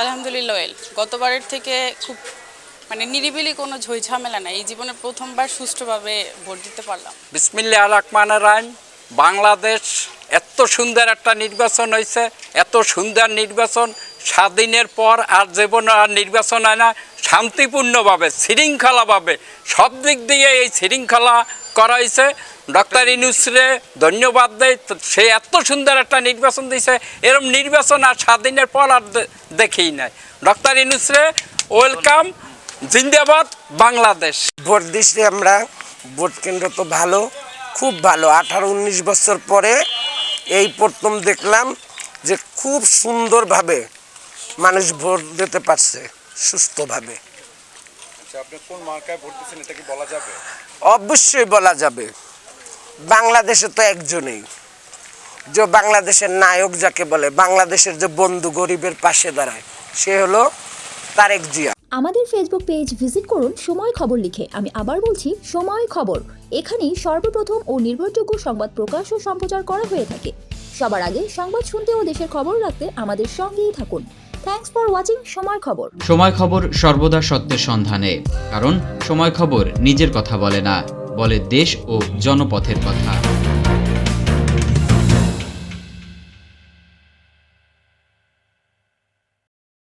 আলহামদুলিল্লাহ ওয়েল গতবারের থেকে খুব মানে নিরিবিলি কোনো ঝামেলা নাই। এই জীবনে প্রথমবার সুষ্ঠুভাবে ভোট দিতে পারলাম। বিসমিল্লা রহমান রাইম বাংলাদেশ এত সুন্দর একটা নির্বাচন হয়েছে, এত সুন্দর নির্বাচন। স্বাধীনের পর আর জীবন আর নির্বাচন হয় না, শান্তিপূর্ণভাবে, শৃঙ্খলাভাবে। সব দিক দিয়ে এই শৃঙ্খলা করা হয়েছে। ডক্টর ইনুসরে ধন্যবাদ দেয় সে এত সুন্দর একটা নির্বাচন দিয়েছে। এরকম নির্বাচন আর স্বাধীনের পর আর দেখেই নাই। ডক্টর ইনুসরে ওয়েলকাম, জিন্দাবাদ, বাংলাদেশ। ভোট দিচ্ছি আমরা, ভোট কেন্দ্র তো ভালো, খুব ভালো। আঠারো, উনিশ বছর পরে এই প্রথম দেখলাম যে খুব সুন্দরভাবে মানুষ ভোট দিতে পারছে সুস্থভাবে। আচ্ছা আপনি কোন মার্কায় ভোট দিচ্ছেন এটা কি বলা যাবে? অবশ্যই বলা যাবে। বাংলাদেশে তো একজনেই। যে বাংলাদেশের নায়ক যাকে বলে বাংলাদেশের যে বন্ধু গরিবের পাশে দাঁড়ায় সে হলো তারেক জিয়া। আমাদের ফেসবুক পেজ ভিজিট করুন সময় খবর লিখে। আমি আবার বলছি সময় খবর। এখানেই সর্বপ্রথম ও নির্ভরযোগ্য সংবাদ প্রকাশ ও সম্প্রচার করা হয়ে থাকে। সবার আগে সংবাদ শুনতে ও দেশের খবর রাখতে আমাদের সঙ্গেই থাকুন। থ্যাঙ্কস ফর ওয়াচিং সময় খবর সময় খবর সর্বদা সত্যের সন্ধানে। কারণ সময় খবর নিজের কথা বলে না, বলে দেশ ও জনপথের কথা।